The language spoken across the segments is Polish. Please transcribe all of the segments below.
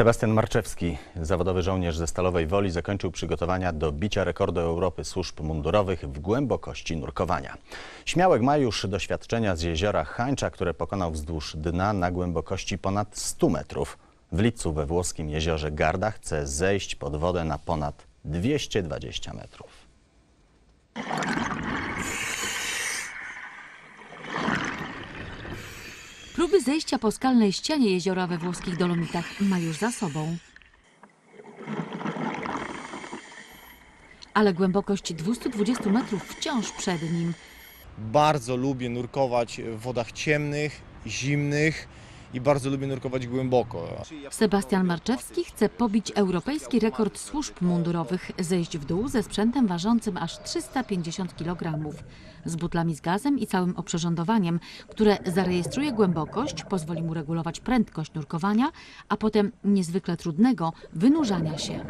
Sebastian Marczewski, zawodowy żołnierz ze Stalowej Woli, zakończył przygotowania do bicia rekordu Europy służb mundurowych w głębokości nurkowania. Śmiałek ma już doświadczenia z jeziora Hańcza, które pokonał wzdłuż dna na głębokości ponad 100 metrów. W Lipcu we włoskim jeziorze Garda chce zejść pod wodę na ponad 220 metrów. Próby zejścia po skalnej ścianie jeziora we włoskich Dolomitach ma już za sobą. Ale głębokość 220 metrów wciąż przed nim. Bardzo lubię nurkować w wodach ciemnych, zimnych i bardzo lubię nurkować głęboko. Sebastian Marczewski chce pobić europejski rekord służb mundurowych, zejść w dół ze sprzętem ważącym aż 350 kg. Z butlami z gazem i całym oprzyrządowaniem, które zarejestruje głębokość, pozwoli mu regulować prędkość nurkowania, a potem niezwykle trudnego wynurzania się.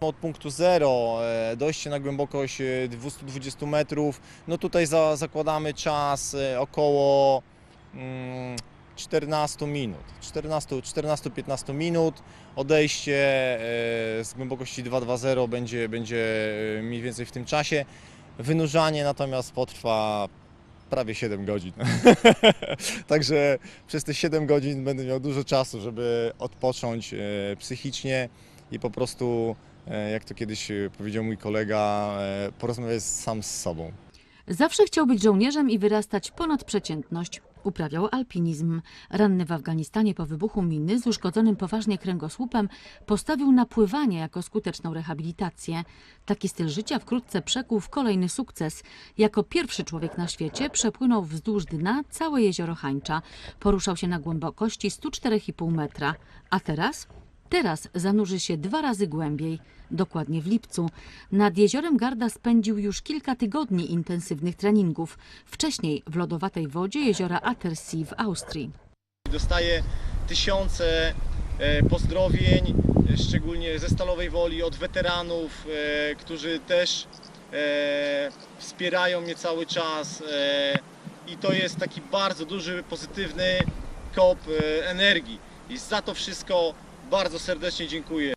Od punktu zero e, dojście na głębokość e, 220 metrów, no tutaj za, zakładamy czas e, około mm, 14 minut, 14 14-15 minut. Odejście e, z głębokości 220 będzie, będzie e, mniej więcej w tym czasie. Wynurzanie natomiast potrwa prawie 7 godzin. Także przez te 7 godzin będę miał dużo czasu, żeby odpocząć e, psychicznie i po prostu, jak to kiedyś powiedział mój kolega, porozmawiać sam z sobą. Zawsze chciał być żołnierzem i wyrastać ponad przeciętność. Uprawiał alpinizm. Ranny w Afganistanie po wybuchu miny z uszkodzonym poważnie kręgosłupem postawił na pływanie jako skuteczną rehabilitację. Taki styl życia wkrótce przekuł w kolejny sukces. Jako pierwszy człowiek na świecie przepłynął wzdłuż dna całe jezioro Hańcza. Poruszał się na głębokości 104,5 metra. A teraz? Teraz zanurzy się dwa razy głębiej, dokładnie w lipcu. Nad jeziorem Garda spędził już kilka tygodni intensywnych treningów. Wcześniej w lodowatej wodzie jeziora Attersee w Austrii. Dostaję tysiące e, pozdrowień, e, szczególnie ze Stalowej Woli, od weteranów, e, którzy też wspierają mnie cały czas i to jest taki bardzo duży, pozytywny kop energii i za to wszystko bardzo serdecznie dziękuję.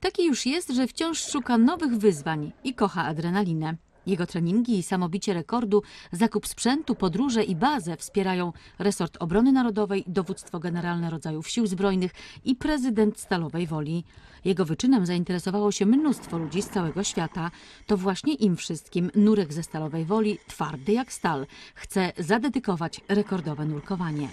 Taki już jest, że wciąż szuka nowych wyzwań i kocha adrenalinę. Jego treningi i samobicie rekordu, zakup sprzętu, podróże i bazę wspierają resort obrony narodowej, dowództwo generalne rodzajów sił zbrojnych i prezydent Stalowej Woli. Jego wyczynem zainteresowało się mnóstwo ludzi z całego świata. To właśnie im wszystkim nurek ze Stalowej Woli, twardy jak stal, chce zadedykować rekordowe nurkowanie.